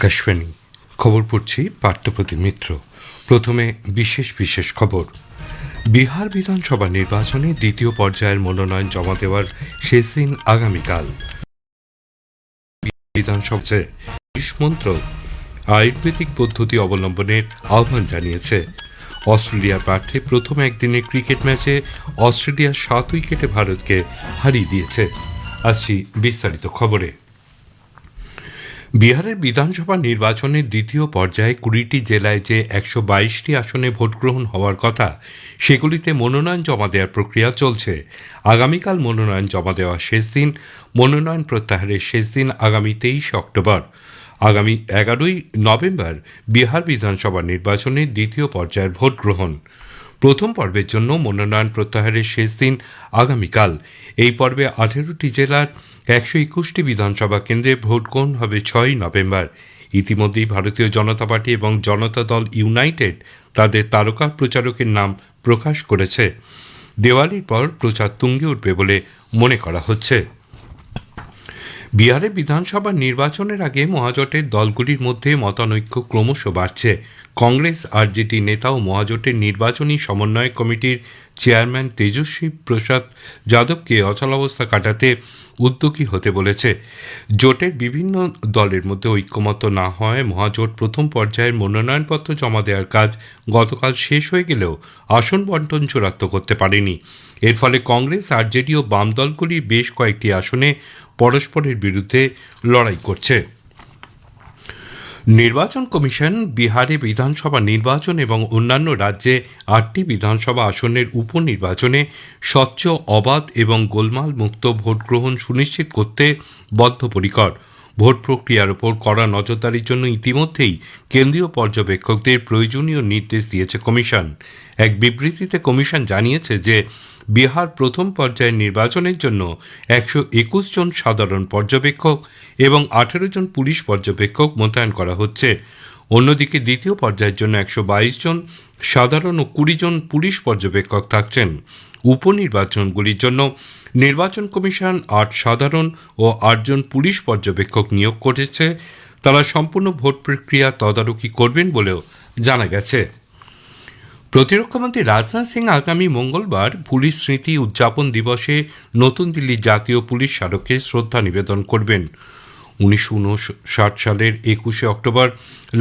আকাশবাণী। খবর পড়ছি পার্থপ্রতি মিত্র। প্রথমে বিশেষ বিশেষ খবর। বিহার বিধানসভা নির্বাচনে দ্বিতীয় পর্যায়ের মনোনয়ন জমা দেওয়ার শেষ দিন আগামীকাল। আয়ুর্বেদিক পদ্ধতি অবলম্বনের আহ্বান জানিয়েছে। অস্ট্রেলিয়ার প্রার্থে প্রথম একদিনের ক্রিকেট ম্যাচে অস্ট্রেলিয়া সাত উইকেটে ভারতকে হারিয়ে দিয়েছে। আসছি বিস্তারিত খবরে। বিহারের বিধানসভা নির্বাচনের দ্বিতীয় পর্যায়ে কুড়িটি জেলায় যে একশো বাইশটি আসনে ভোট গ্রহণ হওয়ার কথা, সেগুলিতে মনোনয়ন জমা দেওয়ার প্রক্রিয়া চলছে। আগামীকাল মনোনয়ন জমা দেওয়ার শেষ দিন, মনোনয়ন প্রত্যাহারের শেষ দিন আগামী তেইশে অক্টোবর। আগামী এগারোই নভেম্বর বিহার বিধানসভা নির্বাচনের দ্বিতীয় পর্যায়ের ভোট গ্রহণ। প্রথম পর্বের জন্য মনোনয়ন প্রত্যাহারের শেষ দিন আগামীকাল। এই পর্বে আঠেরোটি জেলার একশো একুশটি বিধানসভা কেন্দ্রে ভোট গ্রহণ হবে ছয়ই নভেম্বর। ইতিমধ্যেই ভারতীয় জনতা পার্টি এবং জনতা দল ইউনাইটেড তাদের তারকা প্রচারকের নাম প্রকাশ করেছে। দেওয়ালির পর প্রচার তুঙ্গে উঠবে বলে মনে করা হচ্ছে। বিহারে বিধানসভা নির্বাচনের আগে মহাজোটের দলগুলির মধ্যে মতানৈক্য ক্রমশ বাড়ছে। কংগ্রেস, আরজেডি নেতা ও মহাজোটের নির্বাচনী সমন্বয় কমিটির চেয়ারম্যান তেজস্বী প্রসাদ যাদবকে অচলাবস্থা কাটাতে উদ্যোগী হতে বলেছে। জোটের বিভিন্ন দলের মধ্যে ঐক্যমত্য না হওয়ায় মহাজোট প্রথম পর্যায়ের মনোনয়নপত্র জমা দেওয়ার কাজ গতকাল শেষ হয়ে গেলেও আসন বন্টন চূড়ান্ত করতে পারেনি। এর ফলে কংগ্রেস, আরজেডি ও বাম দলগুলি বেশ কয়েকটি আসনে পরস্পরের বিরুদ্ধে লড়াই করছে। নির্বাচন কমিশন বিহারে বিধানসভা নির্বাচন এবং অন্যান্য রাজ্যে আটটি বিধানসভা আসনের উপনির্বাচনে স্বচ্ছ, অবাধ এবং গোলমাল মুক্ত ভোট গ্রহণ সুনিশ্চিত করতে বদ্ধপরিকর। ভোট প্রক্রিয়ার ওপর কড়া নজরদারির জন্য ইতিমধ্যেই কেন্দ্রীয় পর্যবেক্ষকদের প্রয়োজনীয় নির্দেশ দিয়েছে কমিশন। এক বিবৃতিতে কমিশন জানিয়েছে যে বিহার প্রথম পর্যায়ের নির্বাচনের জন্য একশো একুশ জন সাধারণ পর্যবেক্ষক এবং আঠেরো জন পুলিশ পর্যবেক্ষক মোতায়েন করা হচ্ছে। অন্যদিকে দ্বিতীয় পর্যায়ের জন্য একশো বাইশ জন সাধারণ ও কুড়ি জন পুলিশ পর্যবেক্ষক থাকছেন। উপনির্বাচনগুলির জন্য নির্বাচন কমিশন আট সাধারণ ও আটজন পুলিশ পর্যবেক্ষক নিয়োগ করেছে। তারা সম্পূর্ণ ভোট প্রক্রিয়া তদারকি করবেন বলেও জানা গেছে। প্রতিরক্ষামন্ত্রী রাজনাথ সিং আগামী মঙ্গলবার পুলিশ স্মৃতি উদযাপন দিবসে নতুন দিল্লির জাতীয় পুলিশ স্মারকে শ্রদ্ধা নিবেদন করবেন। উনিশশো উনষাট সালের একুশে অক্টোবর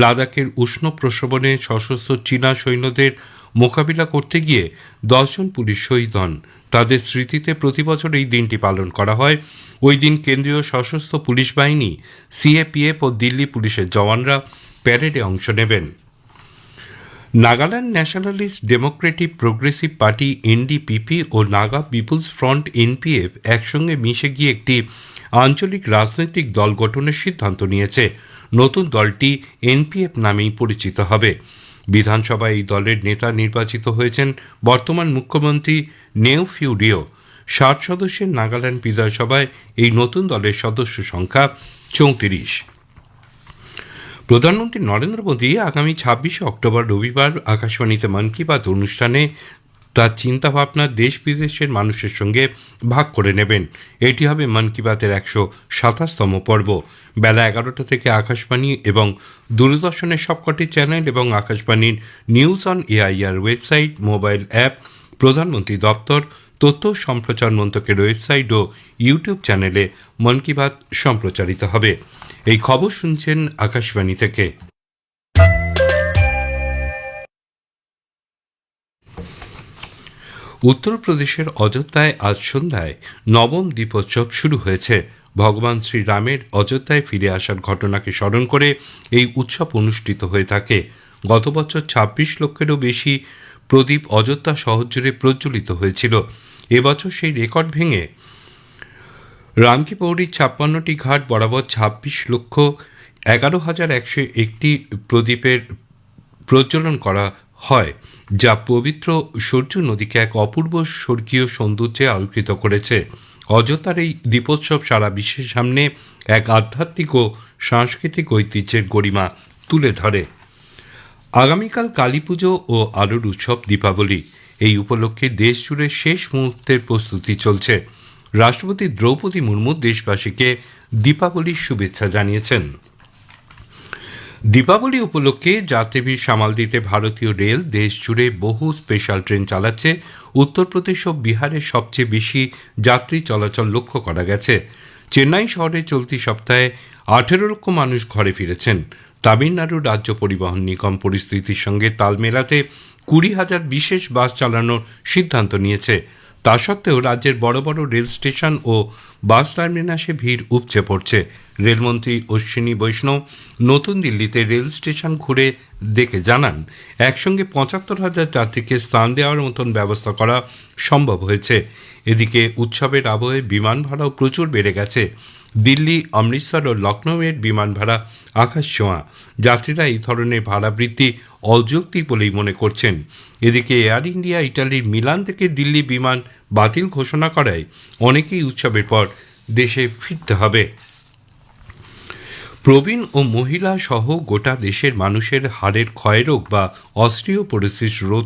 লাদাখের উষ্ণ প্রসবনে সশস্ত্র চীনা সৈন্যদের মোকাবিলা করতে গিয়ে দশজন পুলিশ শহীদ হন। তাদের স্মৃতিতে প্রতি বছর এই দিনটি পালন করা হয়। ওই দিন কেন্দ্রীয় সশস্ত্র পুলিশ বাহিনী, সিএপিএফ ও দিল্লি পুলিশের জওয়ানরা প্যারেডে অংশ নেবেন। Nagaland Nationalist Democratic Progressive Party NDPP ও নাগা পিপুলস ফ্রন্ট এনপিএফ একসঙ্গে মিশে গিয়ে একটি আঞ্চলিক রাজনৈতিক দল গঠনের সিদ্ধান্ত নিয়েছে। নতুন দলটি এনপিএফ নামেই পরিচিত হবে। বিধানসভায় এই দলের নেতা নির্বাচিত হয়েছেন বর্তমান মুখ্যমন্ত্রী নেও ফিউডিও ষাট সদস্যের নাগাল্যান্ড বিধানসভায় এই নতুন দলের সদস্য সংখ্যা চৌত্রিশ। প্রধানমন্ত্রী নরেন্দ্র মোদী আগামী ছাব্বিশে অক্টোবর রবিবার আকাশবাণীতে মন কি বাত অনুষ্ঠানে তার চিন্তাভাবনা দেশ বিদেশের মানুষের সঙ্গে ভাগ করে নেবেন। এটি হবে মন কি বাতের একশো সাতাশতম পর্ব। বেলা এগারোটা থেকে আকাশবাণী এবং দূরদর্শনের সবকটি চ্যানেল এবং আকাশবাণীর news on AIR website, mobile app, প্রধানমন্ত্রী দপ্তর তথ্য সম্প্রচার মন্ত্রকের ওয়েবসাইট ও ইউটিউব চ্যানেলে মন কি বাত সম্প্রচারিত হবে। এই খবর শুনছেন আকাশবাণী থেকে। উত্তরপ্রদেশের অযোধ্যায় আজ সন্ধ্যায় নবম দ্বীপোৎসব শুরু হয়েছে। ভগবান শ্রীরামের অযোধ্যায় ফিরে আসার ঘটনাকে স্মরণ করে এই উৎসব অনুষ্ঠিত হয়ে থাকে। গত বছর ছাব্বিশ লক্ষেরও বেশি প্রদীপ অযোধ্যা শহর জুড়ে প্রজ্বলিত হয়েছিল। এবছর সেই রেকর্ড ভেঙে রামকি পৌরির ছাপ্পান্নটি ঘাট বরাবর ছাব্বিশ লক্ষ এগারো হাজার একশো একটি প্রদীপের প্রজ্বলন করা হয়, যা পবিত্র সূর্য নদীকে এক অপূর্ব স্বর্গীয় সৌন্দর্যে আলোকিত করেছে। অযোধ্যার এই দীপোৎসব সারা বিশ্বের সামনে এক আধ্যাত্মিক ও সাংস্কৃতিক ঐতিহ্যের গরিমা তুলে ধরে। আগামীকাল কালী পুজো ও আলোর উৎসব দীপাবলি। এই উপলক্ষে দেশ জুড়ে শেষ মুহূর্তের প্রস্তুতি চলছে। রাষ্ট্রপতি দ্রৌপদী মুর্মু দেশবাসীকে দীপাবলির শুভেচ্ছা জানিয়েছেন। দীপাবলি উপলক্ষে যাত্রীভিড় সামাল দিতে ভারতীয় রেল দেশ জুড়ে বহু স্পেশাল ট্রেন চালাচ্ছে। উত্তরপ্রদেশ ও বিহারে সবচেয়ে বেশি যাত্রী চলাচল লক্ষ্য করা গেছে। চেন্নাই শহরে চলতি সপ্তাহে আঠেরো লক্ষ মানুষ ঘরে ফিরেছেন। তামিলনাড়ু রাজ্য পরিবহন নিগম পরিস্থিতির সঙ্গে তাল মেলাতে কুড়ি হাজার বিশেষ বাস চালানোর সিদ্ধান্ত নিয়েছে। তা সত্ত্বেও রাজ্যের বড় বড় রেল স্টেশন ও বাস টার্মিনাসে ভিড় উপচে পড়ছে। রেলমন্ত্রী অশ্বিনী বৈষ্ণব নতুন দিল্লিতে রেল স্টেশন ঘুরে দেখে জানান, একসঙ্গে পঁচাত্তর হাজার যাত্রীকে স্থান দেওয়ার মতন ব্যবস্থা করা সম্ভব হয়েছে। এদিকে উৎসবের আবহে বিমান ভাড়াও প্রচুর বেড়ে গেছে। দিল্লি, অমৃতসর ও লখনৌয়ের বিমান ভাড়া আকাশ ছোঁয়া। যাত্রীরা এই ধরনের ভাড়া বৃদ্ধি অযৌক্তিক বলেই মনে করছেন। এদিকে এয়ার ইন্ডিয়া ইটালির মিলান থেকে দিল্লি বিমান বাতিল ঘোষণা করায় অনেকেই উৎসবের পর দেশে ফিরতে হবে। প্রবীণ ও মহিলা সহ গোটা দেশের মানুষের হাড়ের ক্ষয়রোগ বা অস্ট্রিওপোরোসিস রোধ,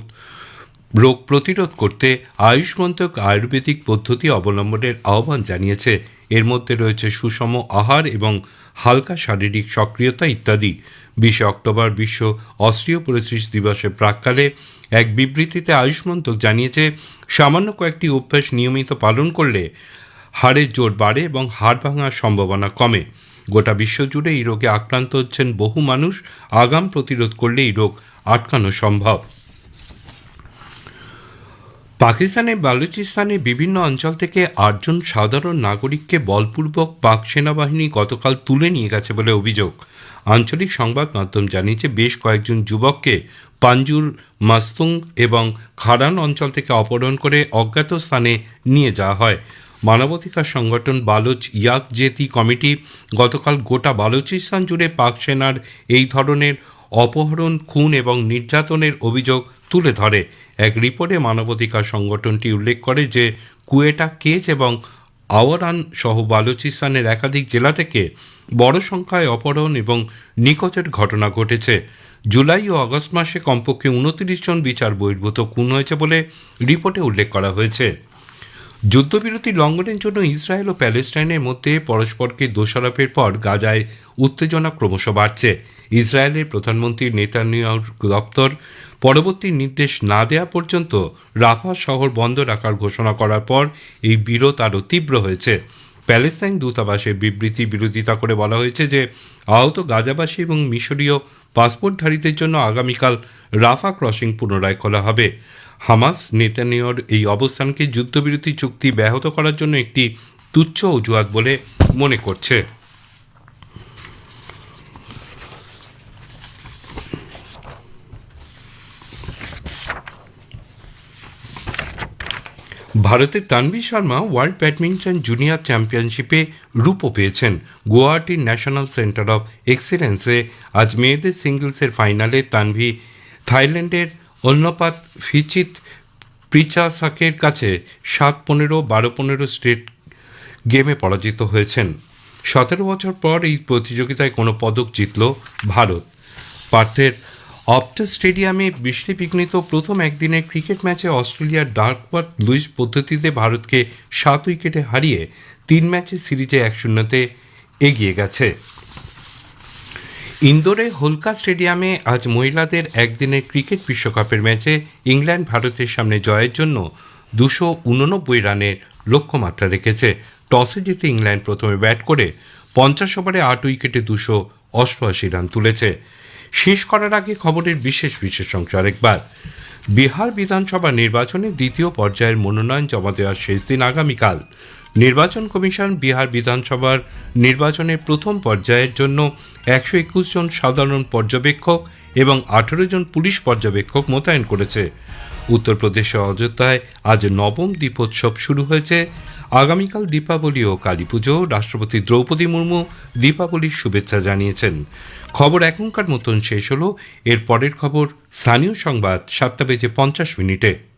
রোগ প্রতিরোধ করতে আয়ুষ মন্ত্রক আয়ুর্বেদিক পদ্ধতি অবলম্বনের আহ্বান জানিয়েছে। এর মধ্যে রয়েছে সুষম আহার এবং হালকা শারীরিক সক্রিয়তা ইত্যাদি। বিশে অক্টোবর বিশ্ব অস্ট্রিওপোরোসিস দিবসের প্রাককালে এক বিবৃতিতে আয়ুষ মন্ত্রক জানিয়েছে, সামান্য কয়েকটি অভ্যাস নিয়মিত পালন করলে হাড়ের জোর বাড়ে এবং হাড় ভাঙার সম্ভাবনা কমে। গোটা বিশ্বজুড়ে এই রোগে আক্রান্ত হচ্ছেন বহু মানুষ। আগাম প্রতিরোধ করলে এই রোগ আটকানো সম্ভব। পাকিস্তানের বালুচিস্তানের বিভিন্ন অঞ্চল থেকে আটজন সাধারণ নাগরিককে বলপূর্বক পাক সেনাবাহিনী গতকাল তুলে নিয়ে গেছে বলে অভিযোগ। আঞ্চলিক সংবাদ মাধ্যম জানিয়েছে, বেশ কয়েকজন যুবককে পাঞ্জুর, মাস্তুং এবং খারান অঞ্চল থেকে অপহরণ করে অজ্ঞাত স্থানে নিয়ে যাওয়া হয়। মানবাধিকার সংগঠন বালোচ ইয়াক জেতি কমিটি গতকাল গোটা বালুচিস্তান জুড়ে পাক সেনার এই ধরনের অপহরণ, খুন এবং নির্যাতনের অভিযোগ তুলে ধরে। এক রিপোর্টে মানবাধিকার সংগঠনটি উল্লেখ করে যে, কুয়েটা কেচ এবং আওয়ারান সহ বালুচিস্তানের একাধিক জেলা থেকে বড় সংখ্যায় অপহরণ এবং নিখোঁজের ঘটনা ঘটেছে। জুলাই ও আগস্ট মাসে কমপক্ষে উনত্রিশ জন বিচার বহির্ভূত খুন হয়েছে বলে রিপোর্টে উল্লেখ করা হয়েছে। যুদ্ধবিরতি লঙ্ঘনের জন্য ইসরায়েল ও প্যালেস্টাইনের মধ্যে পরস্পরকে দোষারোপের পর গাজায় উত্তেজনা ক্রমশ বাড়ছে। ইসরায়েলের প্রধানমন্ত্রী নেতানিয়াহুর দপ্তর পরবর্তী নির্দেশ না দেওয়া পর্যন্ত রাফা শহর বন্ধ রাখার ঘোষণা করার পর এই বিরোধ আরও তীব্র হয়েছে। প্যালেস্তাইন দূতাবাসের বিবৃতি বিরোধিতা করে বলা হয়েছে যে, আহত গাজাবাসী এবং মিশরীয় পাসপোর্টধারীদের জন্য আগামীকাল রাফা ক্রসিং পুনরায় খোলা হবে। হামাস নেতানিয়র এই অবস্থানকে যুদ্ধবিরতি চুক্তি ব্যাহত করার জন্য একটি তুচ্ছ অজুহাত বলে মনে করছে। ভারতের Tanvi Sharma world badminton junior চ্যাম্পিয়নশিপে রূপও পেয়েছেন। গুয়াহাটির ন্যাশনাল সেন্টার অফ এক্সিলেন্সে আজ মেয়েদের সিঙ্গলসের ফাইনালে তানভি থাইল্যান্ডের অন্যপাত ফিচিত প্রিচাসাকের কাছে সাত পনেরো, বারো পনেরো স্টেট গেমে পরাজিত হয়েছেন। সতেরো বছর পর এই প্রতিযোগিতায় কোনো পদক জিতল ভারত। পার্থের অপটাস স্টেডিয়ামে বৃষ্টিবিঘ্নিত প্রথম একদিনের ক্রিকেট ম্যাচে অস্ট্রেলিয়ার ডার্কওয়ার্থ লুইস পদ্ধতিতে ভারতকে সাত উইকেটে হারিয়ে তিন ম্যাচের সিরিজে এক শূন্যতে এগিয়ে গেছে। ইন্দোরে হোলকা স্টেডিয়ামে আজ মহিলাদের একদিনের ক্রিকেট বিশ্বকাপের ম্যাচে ইংল্যান্ড ভারতের সামনে জয়ের জন্য দুশো উননব্বই রানের লক্ষ্যমাত্রা রেখেছে। টসে জিতে ইংল্যান্ড প্রথমে ব্যাট করে পঞ্চাশ ওভারে আট উইকেটে দুশো অষ্টআশি রান তুলেছে। শেষ করার আগে খবরের বিশেষ বিশেষ অংশ আরেকবার। বিহার বিধানসভা নির্বাচনে দ্বিতীয় পর্যায়ের মনোনয়ন জমা দেওয়ার শেষ দিন আগামীকাল। নির্বাচন কমিশন বিহার বিধানসভার নির্বাচনের প্রথম পর্যায়ের জন্য একশো একুশ জন সাধারণ পর্যবেক্ষক এবং আঠেরো জন পুলিশ পর্যবেক্ষক মোতায়েন করেছে। উত্তরপ্রদেশের অযোধ্যায় আজ নবম দীপোৎসব শুরু হয়েছে। আগামীকাল দীপাবলি ও কালী পুজো। রাষ্ট্রপতি দ্রৌপদী মুর্মু দীপাবলির শুভেচ্ছা জানিয়েছেন। খবর এখনকার মতন শেষ হলো। এর পরের খবর স্থানীয় সংবাদ সাতটা বেজে পঞ্চাশ মিনিটে।